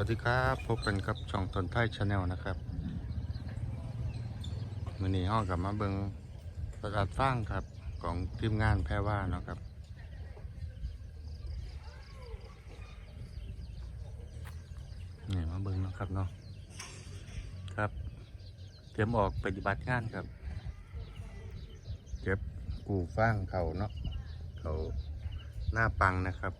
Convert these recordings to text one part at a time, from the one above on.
วัสดีครับ พบกันกับช่องตนไทยชาแนลนะครับมือนี้ห้องกลับมาเบิงประกาศฟังครับของทีมงานแพรว่านะครับ นี่มาเบิงนะครับเนาะครับ เตรียมออกปฏิบัติงานครับ เก็บกูฟ้างเขาเนาะเขาหน้าปังนะครับ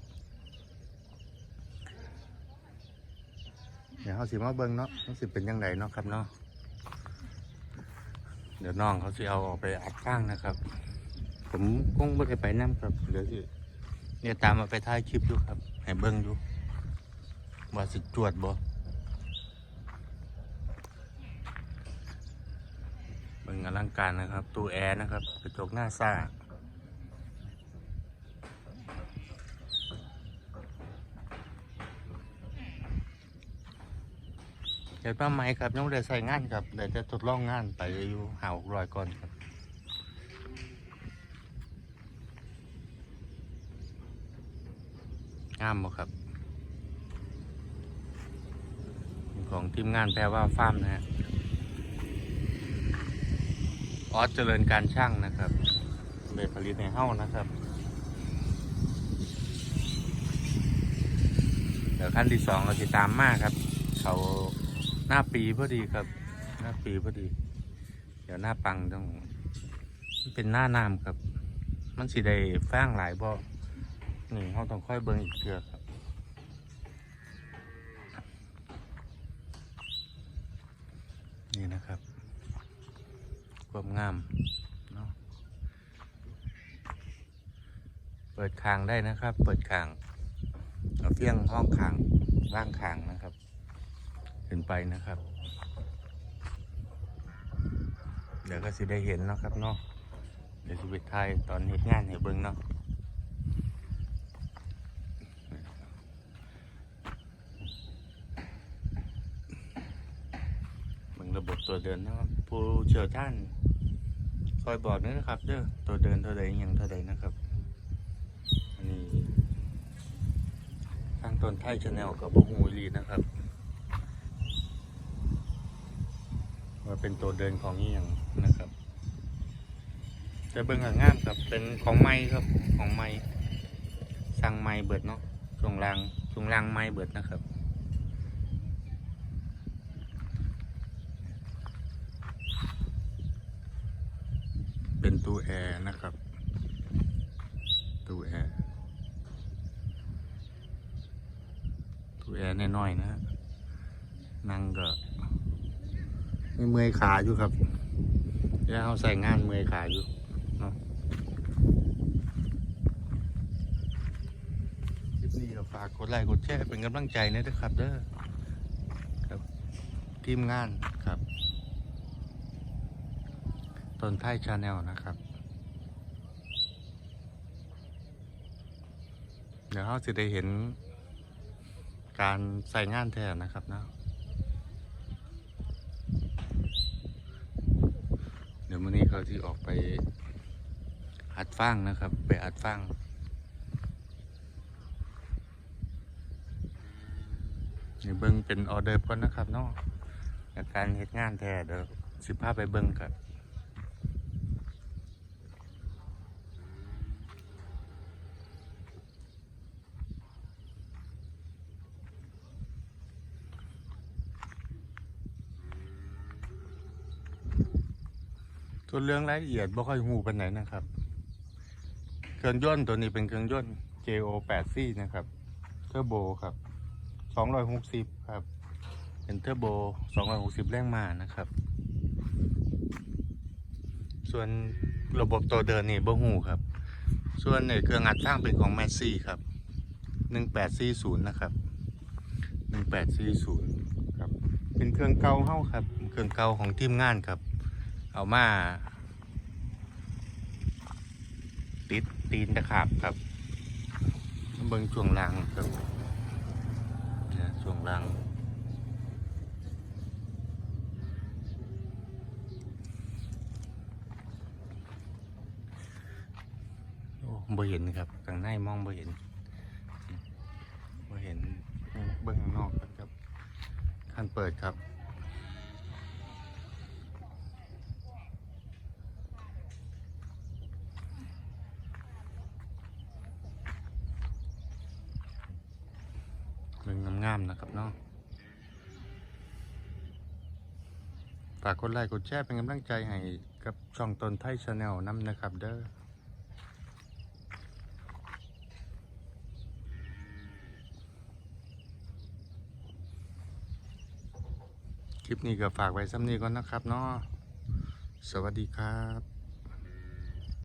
ดี๋ยวเขาสิมาเบิ่งเนาะมันสิเป็นยังไงเนาะครับเนาะเดี๋ยวน้องเขาสิเอาออกไปอัดข้างนะครับ ผมคงไม่ได้ไปน้ำครับเดี๋ยวสิเนี่ยตามมาไปถ่ายคลิปอยู่ครับให้เบิ่งอยู่ว่าสิตรวจบ่เบิ่งอลังการนะครับ ตู้แอร์นะครับ กระจกหน้าซ่า เดี๋ยวป้าไม้ครับยังได้ใส่งานครับเดี๋ยวจะทดลองงานไปอยู่หาหกร้อยก่อนครับงามบ่ครับของทีมงานแปลว่าฟาร์มนะฮะออสเจริญการช่างนะครับเลยผลิตในเฮ้านะครับ เดี๋ยวขั้นที่สองเราจะตามมากครับ เขา หน้าปีพอดีครับ หน้าปีพอดี เดี๋ยวหน้าปังต้องมันเป็นหน้าน้ำครับ มันสิได้ฟางหลายบ่นี่เขาต้องค่อยเบิ่งอีกเทือครับนี่นะครับ ความงามเนาะเปิดคางได้นะครับ เปิดคางเอาเฟี้ยงห้องคางร่างคางนะครับ ขึ้นไปนะครับ เดี๋ยวก็สิได้เห็นเนาะครับเนาะเดี๋ยวสิไปถ่ายตอนเหตุงานให้เบิ่งเนาะเบิ่งระบบตัวเดินนะครับผู้เชี่ยวชาญคอยบอกด้วยนะครับเด้อตัวเดินเท่าใดอย่างเท่าใดนะครับอันนี้ทางต้นไทยชาแนลกับพวกหูลีนะครับ ว่า เป็นตัวเดินของนี่ยังนะครับจะเบิ่งหางงามครับเป็นของไม้ครับของไม้สั่งไม้เบิดเนาะช่วงล่างช่วงล่างไม้เบิดนะครับเป็นตู้แอร์นะครับ ตู้แอร์ ตู้แอร์น้อยๆนะฮะนั่งก็ เมื่อยขาอยู่ครับแล้วเอาใส่งานเมื่อยขาอยู่เนาะคลิปนี้ก็ฝากกดไลค์กดแชร์เป็นกำลังใจนะด้วยครับเด้อครับทีมงานครับต้นไทยชาแนลนะครับ เดี๋ยวเราจะได้เห็นการใส่งานแทนนะครับเนาะ เดี๋ ยวมื่อนี้เขาที่ออกไปอัดฟางนะครับ ไปอัดฟางนี่เบิ้งเป็นออเดอร์ก่อนนะครับเนาะจาการเหตุงานแท้เดี๋ยวสิพาไปเบิ้งกัน ส่วนเรื่องรายละเอียดบ่ค่อยหูปานไหนนะครับ เครื่องยนต์ตัวนี้เป็นเครื่องยนต์ JO 8 c นะครับ เทอร์โบครับ 260 ครับ เป็นเทอร์โบ 260 แรงม้านะครับ ส่วนระบบตัวเดินนี่บ่หูครับ ส่วนในเครื่องอัดสร้างเป็นของแมสซี่ครับ 1840 นะครับ 1840 ครับ เป็นเครื่องเก่าเฮ้าครับ เครื่องเก่าของทีมงานครับ เอามา ติดตีนตะขาบครับเบิ้งช่วงล่างครับช่วงล่างโอ้บ่เห็นครับข้างในมองบ่เห็นบ่เห็นเบิ้งข้างนอกครับท่านเปิดครับ งามๆนะครับเนาะฝากกดไลค์กดแชร์เป็นกำลังใจให้กับช่องตนไทยชาแนลน้ำนะครับเด้อคลิปนี้ก็ฝากไว้ซ้ำนี้ก่อนนะครับเนาะสวัสดีครับ